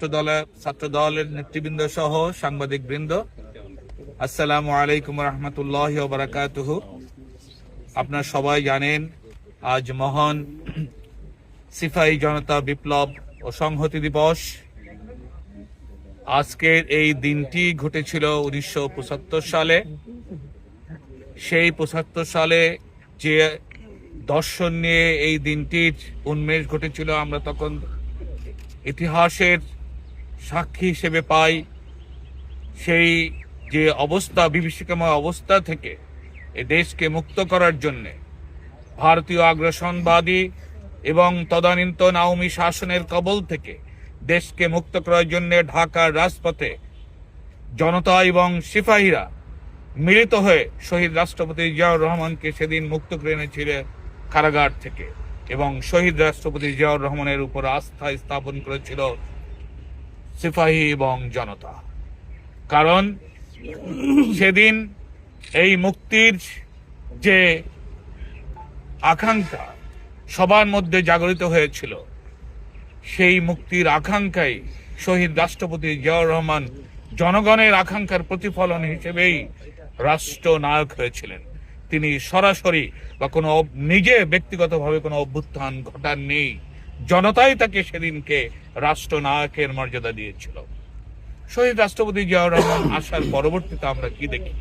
ছাত্র দলের ছাত্র দলের নেতৃবৃন্দ সহ সাংবাদিক বৃন্দ আসসালামু আলাইকুম রহমতুল্লাহ বারাকাতুহ। আপনার সবাই জানেন, আজ মহান সিফাই জনতা বিপ্লব ও সংহতি দিবস। আজকের এই দিনটি ঘটেছিল উনিশশো পঁচাত্তর সালে। সেই পঁচাত্তর সালে যে দর্শন নিয়ে এই দিনটির উন্মেষ ঘটেছিল, আমরা তখন ইতিহাসের সাক্ষী হিসেবে পাই সেই যে অবস্থা, বিভীষিকাময় অবস্থা থেকে এ দেশকে মুক্ত করার জন্য ভারতীয় আগ্রাসনবাদী এবং তদানীন্তন আওয়ামী শাসনের কবল থেকে দেশকে মুক্ত করার জন্য ঢাকার রাজপথে জনতা এবং সিপাহীরা মিলিত হয়ে শহীদ রাষ্ট্রপতি জিয়াউর রহমানকে সেদিন মুক্ত করে এনেছিল কারাগার থেকে এবং শহীদ রাষ্ট্রপতি জিয়াউর রহমানের উপর আস্থা স্থাপন করেছিল সিপাহী এবং জনতা। কারণ সেদিন এই মুক্তির যে আকাঙ্ক্ষা সবার মধ্যে জাগরিত হয়েছিল, সেই মুক্তির আকাঙ্ক্ষাই শহীদ রাষ্ট্রপতি জিয়াউর রহমান জনগণের আকাঙ্ক্ষার প্রতিফলন হিসেবেই রাষ্ট্রনায়ক হয়েছিলেন। তিনি সরাসরি বা কোনো নিজে ব্যক্তিগতভাবে কোনো অভ্যুত্থান ঘটান নেই জনতাই তাকে সেদিনকে রাষ্ট্রনায়কের মর্যাদা দিয়েছিল। শহীদ রাষ্ট্রপতি জিয়াউর রহমান আসার পরবর্তীতে আমরা কি দেখি?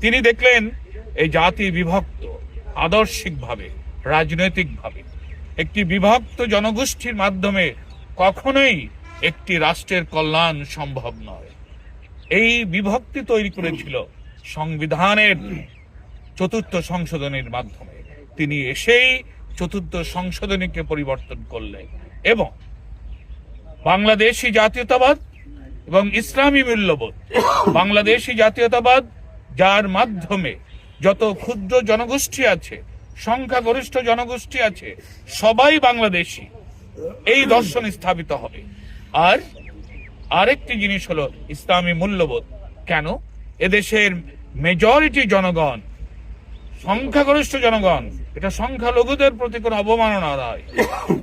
তিনি দেখলেন এই জাতি বিভক্ত, আদর্শিকভাবে, রাজনৈতিকভাবে। একটি বিভক্ত জনগোষ্ঠীর মাধ্যমে কখনোই একটি রাষ্ট্রের কল্যাণ সম্ভব নয়। এই বিভক্তি তৈরি করেছিল সংবিধানের চতুর্থ সংশোধনের মাধ্যমে। তিনি এসেই চতুর্থ সংশোধনীকে পরিবর্তন করলেন এবং বাংলাদেশি জাতীয়তাবাদ এবং ইসলামী মূল্যবোধ, বাংলাদেশি জাতীয়তাবাদ, যার মাধ্যমে যত ক্ষুদ্র জনগোষ্ঠী আছে, সংখ্যাগরিষ্ঠ জনগোষ্ঠী আছে, সবাই বাংলাদেশি, এই দর্শন স্থাপিত হবে। আর আরেকটি জিনিস হলো ইসলামী মূল্যবোধ। কেন? এদেশের মেজরিটি জনগণ সংখ্যাগরিষ্ঠ জনগণ, এটা সংখ্যালঘুদের প্রতি কোনো অবমাননা নয়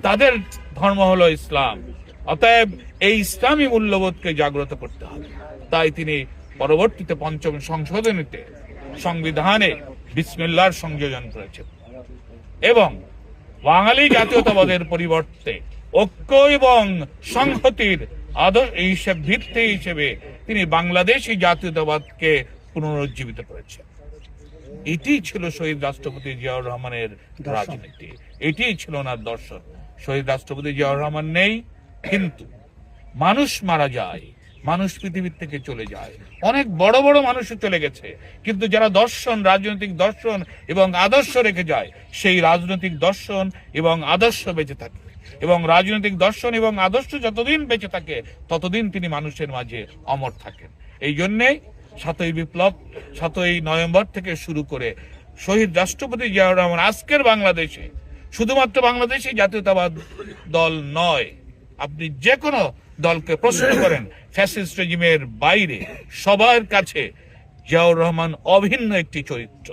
তাদের ধর্ম হলো ইসলাম। অতএব এই ইসলামী মূল্যবোধকে জাগ্রত করতে হবে। তাই তিনি পরবর্তীতে পঞ্চম সংশোধনীতে সংবিধানে বিসমিল্লার সংযোজন করেছেন। এবং বাঙালি জাতীয়তাবাদের পরিবর্তে ঐক্য এবং সংহতির আদর্শ হিসেবে ভিত্তি হিসেবে তিনি বাংলাদেশি জাতীয়তাবাদকে পুনরুজ্জীবিত করেছেন। এটি ছিল শহীদ রাষ্ট্রপতি জিয়াউর রহমানের রাজনীতি। এটিই ছিল ওনার দর্শন। শহীদ রাষ্ট্রপতি জিয়াউর রহমান নেই কিন্তু মানুষ মারা যায় মানুষ পৃথিবীর থেকে চলে যায়। অনেক বড় বড় মানুষও চলে গেছে কিন্তু যারা দর্শন রাজনৈতিক দর্শন এবং আদর্শ রেখে যায় সেই রাজনৈতিক দর্শন এবং আদর্শ বেঁচে থাকে। এবং রাজনৈতিক দর্শন এবং আদর্শ যতদিন বেঁচে থাকে ততদিন তিনি মানুষের মাঝে অমর থাকেন। এই জন্যেই সাতই বিপ্লব, সাতই নভেম্বর থেকে শুরু করে শহীদ রাষ্ট্রপতি জিয়াউর রহমান আজকের বাংলাদেশে। শুধুমাত্র বাংলাদেশি জাতীয়তাবাদ দল নয়, আপনি যে কোনো দলকে প্রশ্ন করেন, ফ্যাসিস্ট রেজিমের বাইরে সবার কাছে জিয়াউর রহমান অভিন্ন একটি চরিত্র,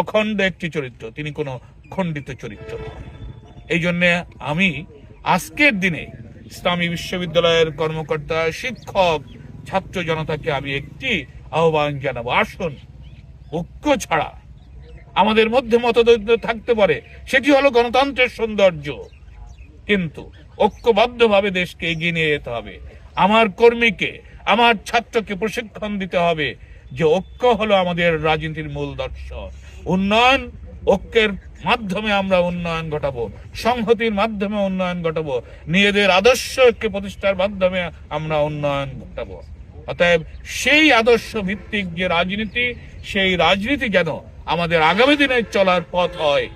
অখণ্ড একটি চরিত্র, তিনি কোনো খণ্ডিত চরিত্র নয় এই জন্যে আমি আজকের দিনে ইসলামী বিশ্ববিদ্যালয়ের কর্মকর্তা, শিক্ষক, ছাত্র জনতাকে আমি একটি আহ্বান জানাব। আসুন, ঐক্য ছাড়া আমাদের মধ্যে মতদ্বৈত থাকতে পারে, সেটি হলো গণতন্ত্রের সৌন্দর্য। কিন্তু ঐক্যবদ্ধভাবে দেশকে এগিয়ে নিয়ে যেতে হবে। আমার কর্মীকে, আমার ছাত্রকে প্রশিক্ষণ দিতে হবে যে ঐক্য হলো আমাদের রাজনীতির মূল দর্শন। উন্নয়ন, ঐক্যের মাধ্যমে আমরা উন্নয়ন ঘটাবো, সংহতির মাধ্যমে উন্নয়ন ঘটাবো, নিজেদের আদর্শকে প্রতিষ্ঠার মাধ্যমে আমরা উন্নয়ন ঘটাবো। অতএব সেই আদর্শ ভিত্তিক যে রাজনীতি, সেই রাজনীতি যেন আমাদের আগামী দিনের চলার পথ হয়।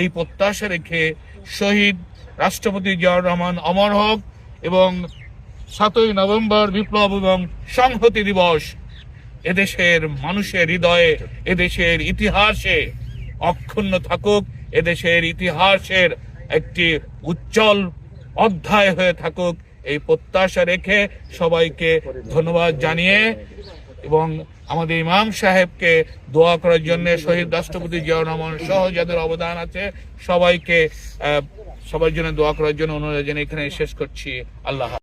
এই প্রত্যাশা রেখে শহীদ রাষ্ট্রপতি জিয়াউর রহমান অমর হক এবং সাতই নভেম্বর বিপ্লব এবং সংহতি দিবস এদেশের মানুষের হৃদয়ে, এদেশের ইতিহাসে অক্ষুণ্ণ থাকুক, এদেশের ইতিহাসের একটি উজ্জ্বল অধ্যায় হয়ে থাকুক। এই প্রত্যাশা রেখে সবাইকে ধন্যবাদ জানিয়ে এবং আমাদের ইমাম সাহেবকে দোয়া করার জন্য শহীদ রাষ্ট্রপতি জিয়াউর রহমান সহ যাদের অবদান আছে, সবাইকে সবার জন্য দোয়া করার জন্য অনুরোধ জানিয়ে এখানে শেষ করছি আল্লাহ।